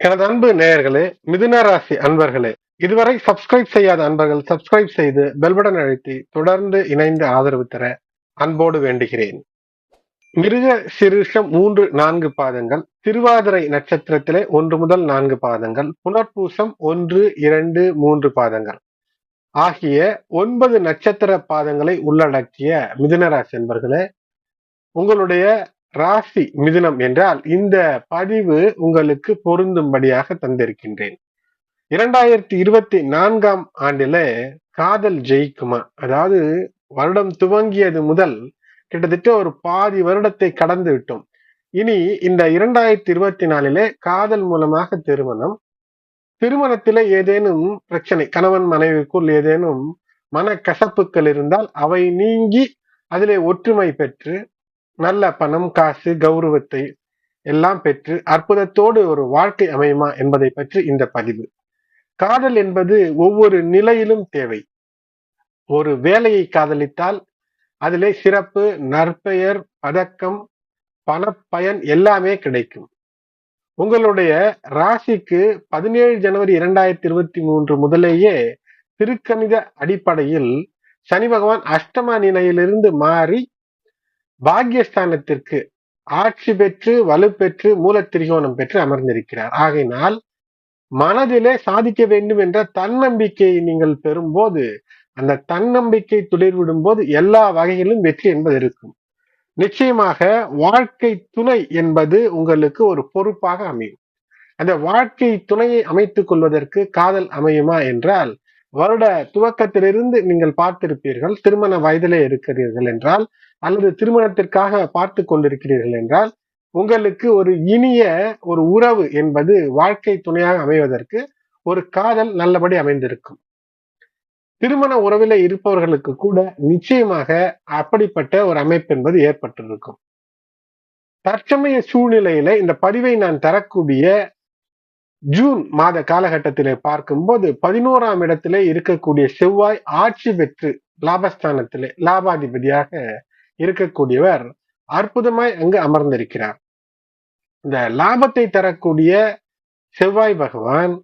எனது அன்பு நேயர்களே மிதுன ராசி அன்பர்களே இதுவரை சப்ஸ்கிரைப் செய்யாத அன்பர்கள் சப்ஸ்கிரைப் செய்து பெல்படன் அழுத்தி தொடர்ந்து இணைந்து ஆதரவு தர அன்போடு வேண்டுகிறேன். மிருக சிறுஷம் மூன்று நான்கு பாதங்கள் திருவாதிரை நட்சத்திரத்திலே ஒன்று முதல் நான்கு பாதங்கள் புனர்பூசம் ஒன்று இரண்டு மூன்று பாதங்கள். ஆகிய ஒன்பது நட்சத்திர பாதங்களை உள்ளடக்கிய மிதுனராசி அன்பர்களே உங்களுடைய ராசி மிதுனம் என்றால் இந்த பதிவு உங்களுக்கு பொருந்தும்படியாக தந்திருக்கின்றேன். இரண்டாயிரத்தி இருபத்தி நான்காம் ஆண்டில காதல் ஜெயிக்குமா? அதாவது வருடம் துவங்கியது முதல் கிட்டத்தட்ட ஒரு பாதி வருடத்தை கடந்து விட்டோம். இனி இந்த இரண்டாயிரத்தி இருபத்தி நாலிலே காதல் மூலமாக திருமணம். திருமணத்தில ஏதேனும் பிரச்சனை கணவன் மனைவிக்குள் ஏதேனும் மன கசப்புக்கள் இருந்தால் அவை நீங்கி அதிலே ஒற்றுமை பெற்று நல்ல பணம் காசு கௌரவத்தை எல்லாம் பெற்று அற்புதத்தோடு ஒரு வாழ்க்கை அமையுமா என்பதை பற்றி இந்த பதிவு. காதல் என்பது ஒவ்வொரு நிலையிலும் தேவை. ஒரு வேலையை காதலித்தால் அதிலே சிறப்பு நற்பெயர் பதக்கம் பணப்பயன் எல்லாமே கிடைக்கும். உங்களுடைய ராசிக்கு பதினேழு ஜனவரி இரண்டாயிரத்தி இருபத்தி மூன்று முதலேயே திருக்கணித அடிப்படையில் சனி பகவான் அஷ்டம நிலையிலிருந்து மாறி பாக்யஸ்தானத்திற்கு ஆட்சி பெற்று வலுப்பெற்று மூலத்திரிகோணம் பெற்று அமர்ந்திருக்கிறார். ஆகையினால் மனதிலே சாதிக்க வேண்டும் என்ற தன்னம்பிக்கையை நீங்கள் பெறும்போது அந்த தன்னம்பிக்கை துளிர்விடும் போது எல்லா வகையிலும் வெற்றி என்பது இருக்கும். நிச்சயமாக வாழ்க்கை துணை என்பது உங்களுக்கு ஒரு பொறுப்பாக அமையும். அந்த வாழ்க்கை துணையை அமைத்துக் கொள்வதற்கு காதல் அமையுமா என்றால் வருட துவக்கத்திலிருந்து நீங்கள் பார்த்திருப்பீர்கள் திருமண வயதிலே இருக்கிறீர்கள் என்றால் அல்லது திருமணத்திற்காக பார்த்து கொண்டிருக்கிறீர்கள் என்றால் உங்களுக்கு ஒரு இனிய ஒரு உறவு என்பது வாழ்க்கை துணையாக அமைவதற்கு ஒரு காதல் நல்லபடி அமைந்திருக்கும். திருமண உறவில இருப்பவர்களுக்கு கூட நிச்சயமாக அப்படிப்பட்ட ஒரு அமைப்பு என்பது ஏற்பட்டிருக்கும். தற்சமய சூழ்நிலையில இந்த பதிவை நான் தரக்கூடிய ஜூன் மாத காலகட்டத்திலே பார்க்கும்போது பதினோராம் இடத்திலே இருக்கக்கூடிய செவ்வாய் ஆட்சி பெற்று லாபஸ்தானத்திலே லாபாதிபதியாக இருக்கக்கூடியவர் அற்புதமாய் அங்கு அமர்ந்திருக்கிறார். இந்த லாபத்தை தரக்கூடிய செவ்வாய் பகவான்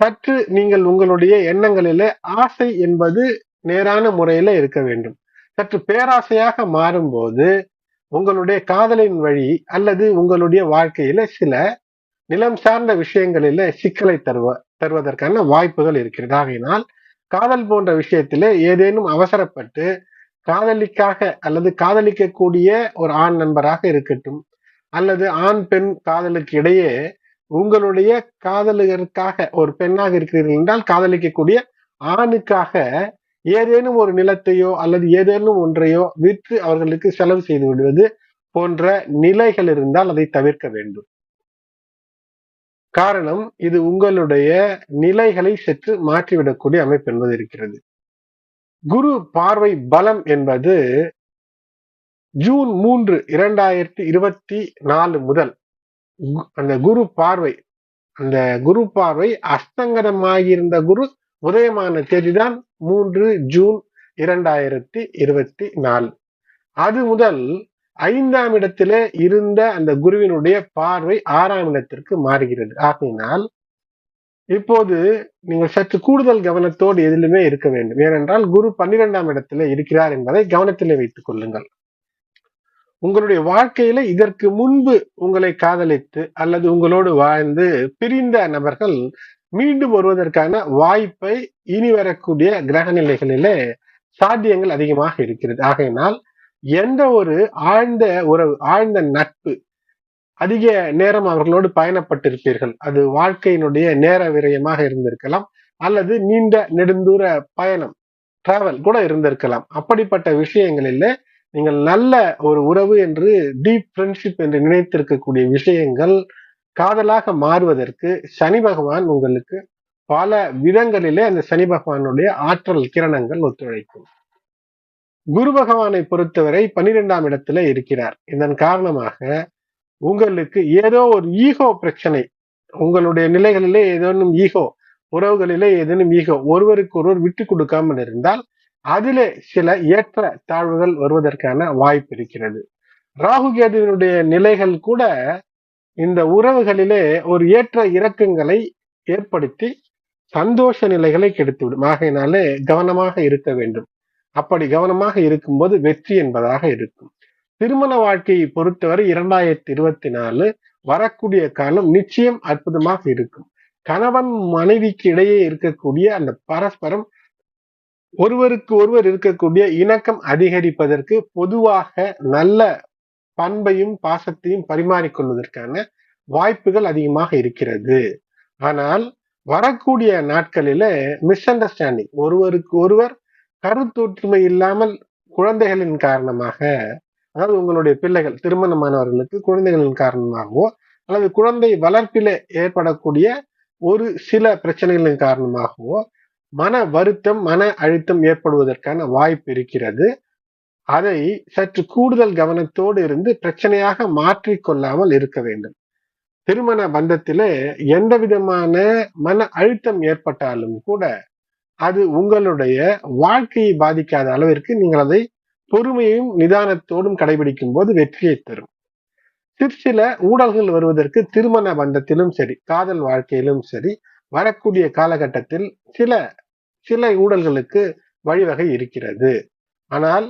சற்று நீங்கள் உங்களுடைய எண்ணங்களிலே ஆசை என்பது நேரான முறையில இருக்க வேண்டும். சற்று பேராசையாக மாறும்போது உங்களுடைய காதலின் வழி அல்லது உங்களுடைய வாழ்க்கையில சில நிலம் சார்ந்த விஷயங்களில சிக்கலை தருவ தருவதற்கான வாய்ப்புகள் இருக்கிறது. ஆகையினால் காதல் போன்ற விஷயத்திலே ஏதேனும் அவசரப்பட்டு காதலிக்காக அல்லது காதலிக்கக்கூடிய ஒரு ஆண் நண்பராக இருக்கட்டும் அல்லது ஆண் பெண் காதலுக்கு இடையே உங்களுடைய காதலருக்காக ஒரு பெண்ணாக இருக்கிறீர்கள் என்றால் காதலிக்கக்கூடிய ஆணுக்காக ஏதேனும் ஒரு நிலத்தையோ அல்லது ஏதேனும் ஒன்றையோ விற்று அவர்களுக்கு செலவு செய்து விடுவது போன்ற நிலைகள் இருந்தால் அதை தவிர்க்க வேண்டும். காரணம் இது உங்களுடைய நிலைகளை சற்று மாற்றிவிடக்கூடிய அமைப்பு என்பது இருக்கிறது. குரு பார்வை பலம் என்பது ஜூன் மூன்று இரண்டாயிரத்தி இருபத்தி நாலு முதல் அந்த குரு பார்வை அந்த குரு பார்வை அஸ்தங்கதமாகியிருந்த குரு உதயமான தேதிதான் மூன்று ஜூன் இரண்டாயிரத்தி இருபத்தி நாலு. அது முதல் ஐந்தாம் இடத்திலே இருந்த அந்த குருவினுடைய பார்வை ஆறாம் இடத்திற்கு மாறுகிறது. ஆகையினால் இப்போது நீங்கள் சற்று கூடுதல் கவனத்தோடு எதிலுமே இருக்க வேண்டும். ஏனென்றால் குரு பன்னிரெண்டாம் இடத்திலே இருக்கிறார் என்பதை கவனத்திலே வைத்துக் கொள்ளுங்கள். உங்களுடைய வாழ்க்கையில இதற்கு முன்பு உங்களை காதலித்து அல்லது உங்களோடு வாழ்ந்து பிரிந்த நபர்கள் மீண்டும் வருவதற்கான வாய்ப்பை இனி வரக்கூடிய கிரக நிலைகளிலே சாத்தியங்கள் அதிகமாக இருக்கிறது. ஆகையினால் எந்த ஒரு ஆழ்ந்த உறவு ஆழ்ந்த நட்பு அதிக நேரம் அவர்களோடு பயணப்பட்டிருப்பீர்கள். அது வாழ்க்கையினுடைய நேர விரயமாக இருந்திருக்கலாம். அல்லது நீண்ட நெடுந்தூர பயணம் டிராவல் கூட இருந்திருக்கலாம். அப்படிப்பட்ட விஷயங்களில் நீங்கள் நல்ல ஒரு உறவு என்று டீப் ஃப்ரெண்ட்ஷிப் என்று நினைத்திருக்கக்கூடிய விஷயங்கள் காதலாக மாறுவதற்கு சனி பகவான் உங்களுக்கு பல விதங்களிலே அந்த சனி பகவானுடைய ஆற்றல் கிரணங்கள் ஒத்துழைக்கும். குரு பகவானை பொறுத்தவரை பனிரெண்டாம் இடத்துல இருக்கிறார். இதன் காரணமாக உங்களுக்கு ஏதோ ஒரு ஈகோ பிரச்சனை உங்களுடைய நிலைகளிலே ஏதேனும் ஈகோ உறவுகளிலே ஏதேனும் ஈகோ ஒருவருக்கு ஒருவர் விட்டு கொடுக்காமல் இருந்தால் அதிலே சில ஏற்ற தாழ்வுகள் வருவதற்கான வாய்ப்பு இருக்கிறது. ராகு கேதுவினுடைய நிலைகள் கூட இந்த உறவுகளிலே ஒரு ஏற்ற இறக்கங்களை ஏற்படுத்தி சந்தோஷ நிலைகளை கெடுத்துவிடும். ஆகையினாலே கவனமாக இருக்க வேண்டும். அப்படி கவனமாக இருக்கும்போது வெற்றி என்பதாக இருக்கும். திருமண வாழ்க்கையை பொறுத்தவரை இரண்டாயிரத்தி இருபத்தி நாலு வரக்கூடிய காலம் நிச்சயம் அற்புதமாக இருக்கும். கணவன் மனைவிக்கு இடையே இருக்கக்கூடிய அந்த பரஸ்பரம் ஒருவருக்கு ஒருவர் இருக்கக்கூடிய இணக்கம் அதிகரிப்பதற்கு பொதுவாக நல்ல பண்பையும் பாசத்தையும் பரிமாறிக்கொள்வதற்கான வாய்ப்புகள் அதிகமாக இருக்கிறது. ஆனால் வரக்கூடிய நாட்களில மிஸ் அண்டர்ஸ்டாண்டிங் ஒருவருக்கு ஒருவர் கருத்தொற்றுமை இல்லாமல் குழந்தைகளின் காரணமாக அதாவது உங்களுடைய பிள்ளைகள் திருமணமானவர்களுக்கு குழந்தைகளின் காரணமாகவோ அல்லது குழந்தை வளர்ப்பில ஏற்படக்கூடிய ஒரு சில பிரச்சனைகளின் காரணமாகவோ மன வருத்தம் மன அழுத்தம் ஏற்படுவதற்கான வாய்ப்பு இருக்கிறது. அதை சற்று கூடுதல் கவனத்தோடு இருந்து பிரச்சனையாக மாற்றிக்கொள்ளாமல் இருக்க வேண்டும். திருமண பந்தத்திலே எந்த விதமான மன அழுத்தம் ஏற்பட்டாலும் கூட அது உங்களுடைய வாழ்க்கையை பாதிக்காத அளவிற்கு நீங்கள் அதை பொறுமையும் நிதானத்தோடும் கடைபிடிக்கும் போது வெற்றியை தரும். சிற்சில ஊடல்கள் வருவதற்கு திருமண பந்தத்திலும் சரி காதல் வாழ்க்கையிலும் சரி வரக்கூடிய காலகட்டத்தில் சில சில ஊடல்களுக்கு வழிவகை இருக்கிறது. ஆனால்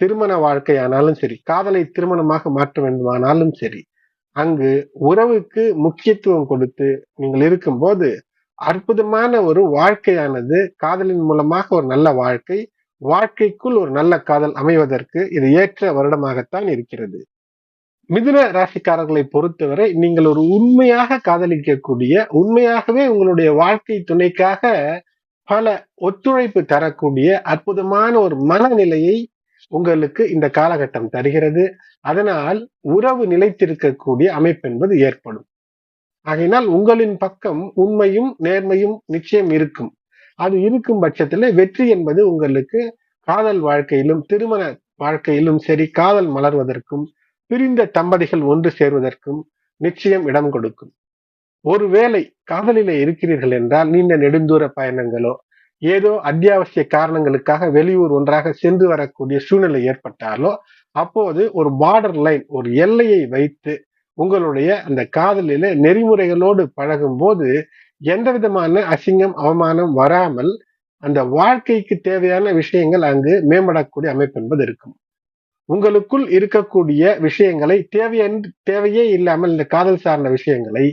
திருமண வாழ்க்கையானாலும் சரி காதலை திருமணமாக மாற்ற வேண்டுமானாலும் சரி அங்கு உறவுக்கு முக்கியத்துவம் கொடுத்து நீங்கள் இருக்கும்போது அற்புதமான ஒரு வாழ்க்கையானது காதலின் மூலமாக ஒரு நல்ல வாழ்க்கை வாழ்க்கைக்குள் ஒரு நல்ல காதல் அமைவதற்கு இது ஏற்ற வருடமாகத்தான் இருக்கிறது. மிதுன ராசிக்காரர்களை பொறுத்தவரை நீங்கள் ஒரு உண்மையாக காதலிக்கக்கூடிய உண்மையாகவே உங்களுடைய வாழ்க்கை துணைக்காக பல ஒத்துழைப்பு தரக்கூடிய அற்புதமான ஒரு மனநிலையை உங்களுக்கு இந்த காலகட்டம் தருகிறது. அதனால் உறவு நிலைத்திருக்கக்கூடிய அமைப்பு என்பது ஏற்படும். ஆகையினால் உங்களின் பக்கம் உண்மையும் நேர்மையும் நிச்சயம் இருக்கும். அது இருக்கும் பட்சத்துல வெற்றி என்பது உங்களுக்கு காதல் வாழ்க்கையிலும் திருமண வாழ்க்கையிலும் சரி காதல் மலர்வதற்கும் பிரிந்த தம்பதிகள் ஒன்று சேர்வதற்கும் நிச்சயம் இடம் கொடுக்கும். ஒருவேளை காதலில் இருக்கிறீர்கள் என்றால் நீண்ட நெடுந்தூர பயணங்களோ ஏதோ அத்தியாவசிய காரணங்களுக்காக வெளியூர் ஒன்றாக சென்று வரக்கூடிய சூழ்நிலை ஏற்பட்டாலோ அப்போது ஒரு பார்டர் லைன் ஒரு எல்லையை வைத்து உங்களுடைய அந்த காதலில நெறிமுறைகளோடு பழகும் போது எந்த விதமான அசிங்கம் அவமானம் வராமல் அந்த வாழ்க்கைக்கு தேவையான விஷயங்கள் அங்கு மேம்படக்கூடிய அமைப்பு என்பது இருக்கும். உங்களுக்குள் இருக்கக்கூடிய விஷயங்களை தேவையன் தேவையே இல்லாமல் இந்த காதல் சார்ந்த விஷயங்களை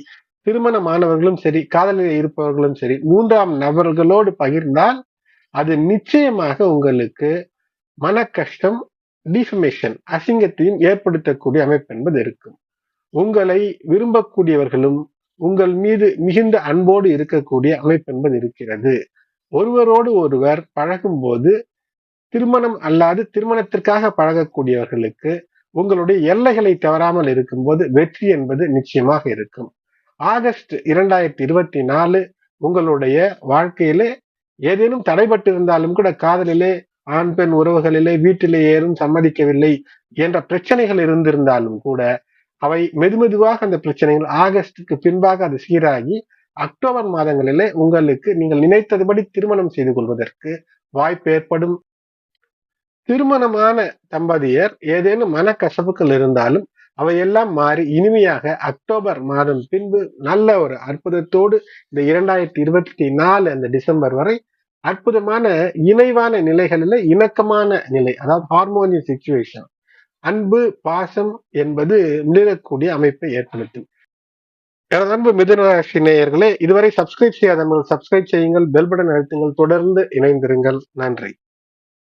திருமணமானவர்களும் சரி காதலில் இருப்பவர்களும் சரி மூன்றாம் நபர்களோடு பகிர்ந்தால் அது நிச்சயமாக உங்களுக்கு மன கஷ்டம் டிஃபமேஷன் அசிங்கத்தையும் ஏற்படுத்தக்கூடிய அமைப்பு என்பது இருக்கும். உங்களை விரும்பக்கூடியவர்களும் உங்கள் மீது மிகுந்த அன்போடு இருக்கக்கூடிய அமைப்பு என்பது இருக்கிறது. ஒருவரோடு ஒருவர் பழகும் போது திருமணம் அல்லாது திருமணத்திற்காக பழகக்கூடியவர்களுக்கு உங்களுடைய எல்லைகளை தவறாமல் இருக்கும்போது வெற்றி என்பது நிச்சயமாக இருக்கும். ஆகஸ்ட் இரண்டாயிரத்தி இருபத்தி நாலு உங்களுடைய வாழ்க்கையிலே ஏதேனும் தடைபட்டிருந்தாலும் கூட காதலிலே ஆண் பெண் உறவுகளிலே வீட்டிலே ஏதும் சம்மதிக்கவில்லை என்ற பிரச்சனைகள் இருந்திருந்தாலும் கூட அவை மெதுமெதுவாக அந்த பிரச்சனைகள் ஆகஸ்டுக்கு பின்பாக அது சீராகி அக்டோபர் மாதங்களிலே உங்களுக்கு நீங்கள் நினைத்ததுபடி திருமணம் செய்து கொள்வதற்கு வாய்ப்பு ஏற்படும். திருமணமான தம்பதியர் ஏதேனும் மனக்கசப்புகள் இருந்தாலும் அவையெல்லாம் மாறி இனிமையாக அக்டோபர் மாதம் பின்பு நல்ல ஒரு அற்புதத்தோடு இந்த இரண்டாயிரத்தி இருபத்தி நாலு அந்த டிசம்பர் வரை அற்புதமான இணைவான நிலைகளில் இணக்கமான நிலை அதாவது ஹார்மோனியல் சுச்சுவேஷன் அன்பு பாசம் என்பது மிளிரக்கூடிய அமைப்பை ஏற்படுத்தும். எனது அன்பு மிதுனராசி நேயர்களே இதுவரை சப்ஸ்கிரைப் செய்யாதவர்கள் சப்ஸ்கிரைப் செய்யுங்கள் பெல் பட்டன் அழுத்துங்கள் தொடர்ந்து இணைந்திருங்கள். நன்றி.